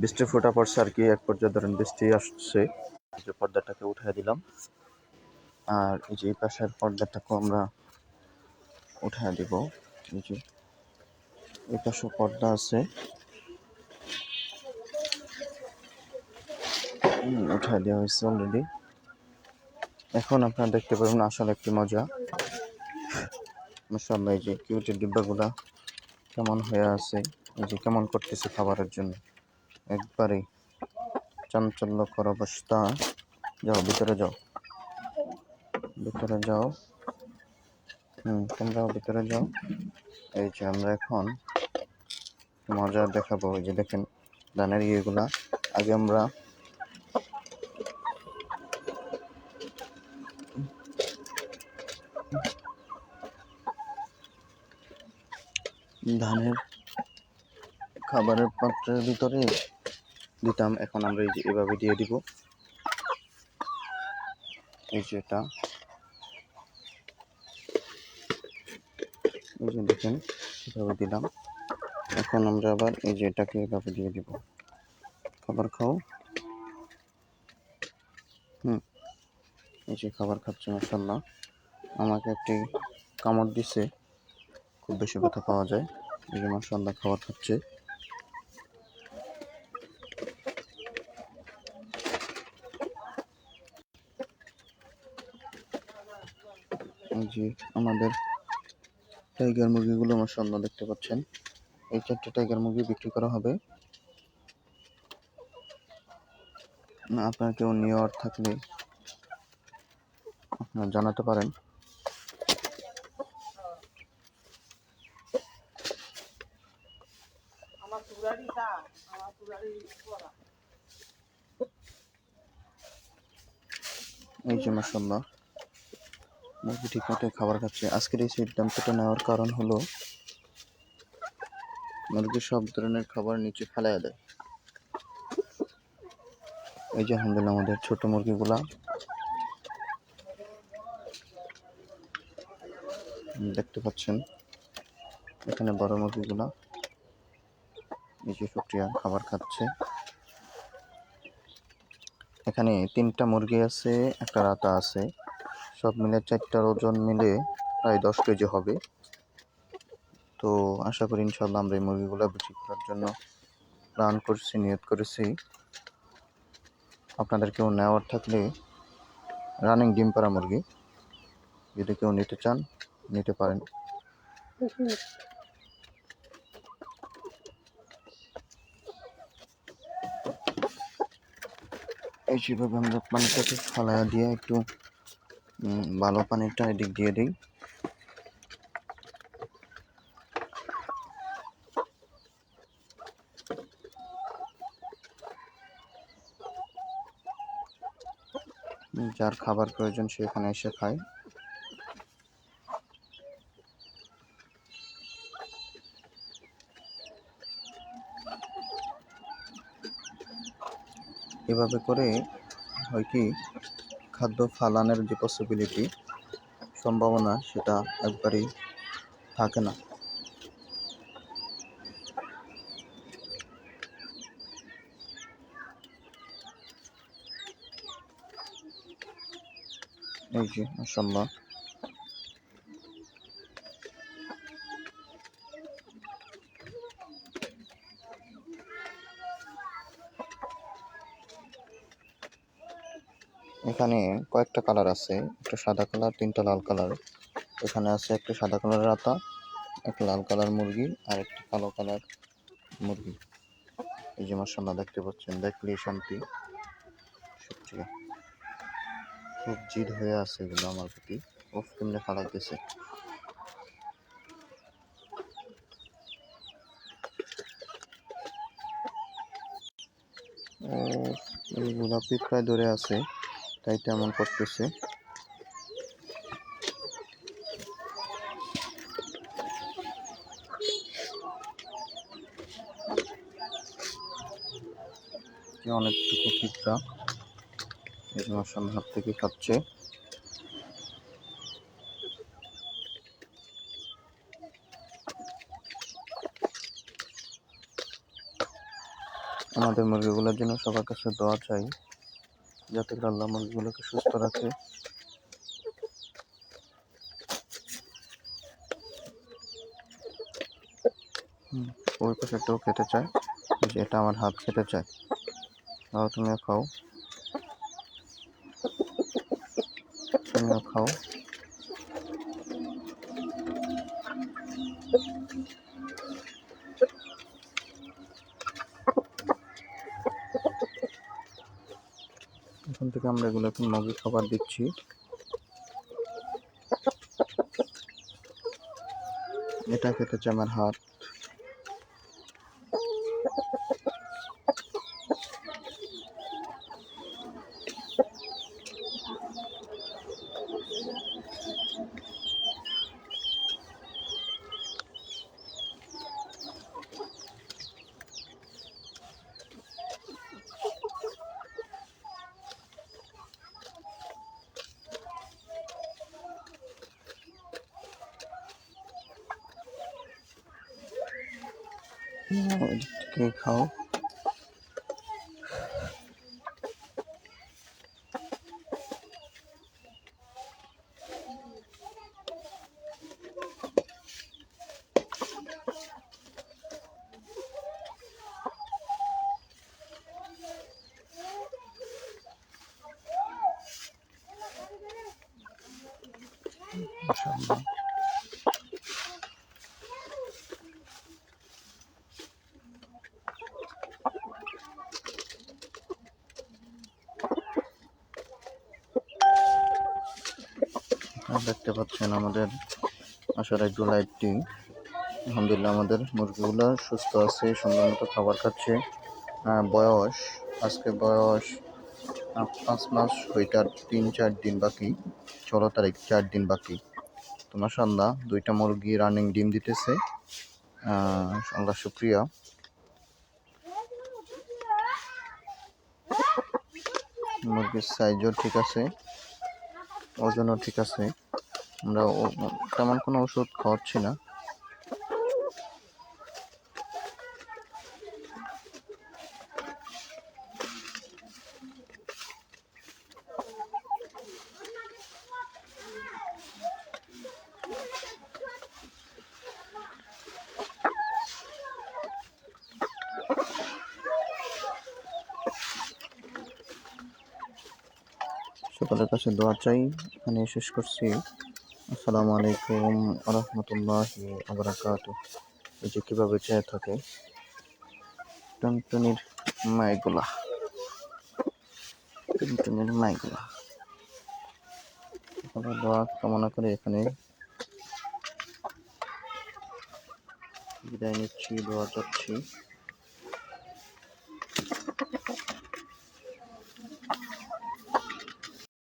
বৃষ্টি ফোটা পড়ছে আর কি, এক পর্যায়ে ধরেন বৃষ্টি আসছে। যে পর্দাটাকে উঠিয়ে দিলাম। আর এই যে এই পাশের পর্দাটাকেও আমরা উঠিয়ে দিব। এই যে এই পাশে পর্দা আছে। উঠিয়ে দেওয়া হয়েছে অলরেডি এখন আপনারা দেখতে পাবেন আসলে একটি মজা। মাশাআল্লাহ, এই যে কিউটের ডিব্বাগুলা কেমন হয়ে আছে, এই যে কেমন করতেছে খাবারের জন্য। একবারেই চাঞ্চল্যকর অবস্থা। যাও, ভিতরে যাও। ভিতরে যাও। হুম, তোমরাও ভিতরে যাও। এই যে আমরা এখন মজা দেখাবো এই যে দেখেন ধানের ইয়েগুলা। আগে আমরা ধানের খাবারের পাত্রের ভিতরে দিতাম, এখন আমরা এই যে এভাবে দিয়ে দিব। এই যে এটা। এই যে দেখেন, এভাবে দিলাম। এখন আমরা আবার এই যে এটাকে এভাবে দিয়ে দিব। খাবার খাও। হুম, এই যে খাবার খাচ্ছে মাসাল্লাহ আমাকে একটি কামড় দিছে। খুব বেশি ব্যথা পাওয়া যায়। এই যে মাসাল্লাহ খাবার খাচ্ছে। এই যে আমাদের টাইগার মুরগিগুলো মাসাল্লাহ দেখতে পাচ্ছেন। এই চারটে টাইগার মুরগি বিক্রি করা হবে। আপনার কেউ নেওয়ার থাকলে আপনারা জানাতে পারেন। এই যে মাসাল্লাহ মুরগি ঠিক মতো খাবার খাচ্ছে। আজকের এই সিদ্ধান্তটা নেওয়ার কারণ হলো, মুরগি সব ধরনের খাবার নিচে ফেলাইয়া দেয়। এই যে আলহামদুলিল্লাহ আমাদের ছোট মুরগিগুলা। দেখতে পাচ্ছেন, এখানে বড় মুরগিগুলা যে শুক্রিয়া খাবার খাচ্ছে। এখানে তিনটা মুরগি আছে, একটা রাতা আছে। সব মিলে চারটার ওজন মিলে প্রায় দশ কেজি হবে। তো আশা করি ইনশাল্লাহ আমরা এই মুরগিগুলো বিক্রি করার জন্য প্ল্যান করছি, নিয়ত করেছি। আপনাদের কেউ নেওয়ার থাকলে রানিং ডিম পাড়া মুরগি, যদি কেউ নিতে চান, নিতে পারেন। এই সেভাবে আমরা পানিটাকে ফালাইয়া দিয়ে একটু ভালো পানিটা এদিক দিয়ে দিই। যার খাবার প্রয়োজন সে এখানে এসে খায়। এভাবে করে হয় কি খাদ্য ফালানের যে পসিবিলিটি সম্ভাবনা সেটা একবারই থাকে না। এই যে মাসাল্লাহ এখানে কয়েকটা কালার আছে, একটা সাদা কালার, তিনটা লাল কালার। এখানে আছে একটা সাদা কালারের আতা, একটা লাল কালার মুরগি, আর একটা কালো কালার মুরগি। এই যে মাসাল্লাহ দেখতে পাচ্ছেন, দেখলেই শান্তি। সত্যি খুব জিদ হয়ে আছে এগুলো আমার প্রতি। ও কেমনে ফালাইতেছে। গোলাপি প্রায় ধরে আছে। তাই তেমন করতেছে। অনেকটুকু পিঁপড়া মাসাল্লাহ হাত থেকে খাচ্ছে। আমাদের মুরগিগুলোর জন্য সবার কাছে দোয়া চাই। যাতে করে আল্লাহ মানুষগুলোকে সুস্থ রাখে। ওই পাশেরটাও খেতে চায়, যে এটা আমার হাত খেতে চায়। তাও তুমিও খাও। তুমিও খাও। এখন থেকে আমরা এগুলোকে মুরগি খাবার দিচ্ছি। এটা খেতে আমার হাত। কে খাও মাশাআল্লাহ আপনারা দেখতে পাচ্ছেন আমাদের আসার একটু লাইটটি আলহামদুলিল্লাহ আমাদের মুরগিগুলো সুস্থ আছে, সুন্দর মতো খাবার খাচ্ছে। বয়স, আজকে বয়স পাঁচ মাস, ওইটার তিন, চার দিন বাকি। ষোলো তারিখ, চার দিন বাকি। তো মাসাল্লাহ দুইটা মুরগি রানিং ডিম দিতেছে। আল্লাহ শুক্রিয়া। মুরগির সাইজও ঠিক আছে। ওজনও ঠিক আছে। আমরা তেমন কোনো ওষুধ খাওয়াচ্ছি না। সকলের কাছে দোয়া চাই। এখানে শেষ করছি। আসসালামু আলাইকুম রহমতুল্লাহ আবরাকাত এই যে কীভাবে চেয়ে থাকে। টুনটুনির মাইগুলা। টুনটুনির মাইগুলা। সকলের দোয়া কামনা করে এখানে বিদায় নিচ্ছি, দোয়া চাচ্ছি।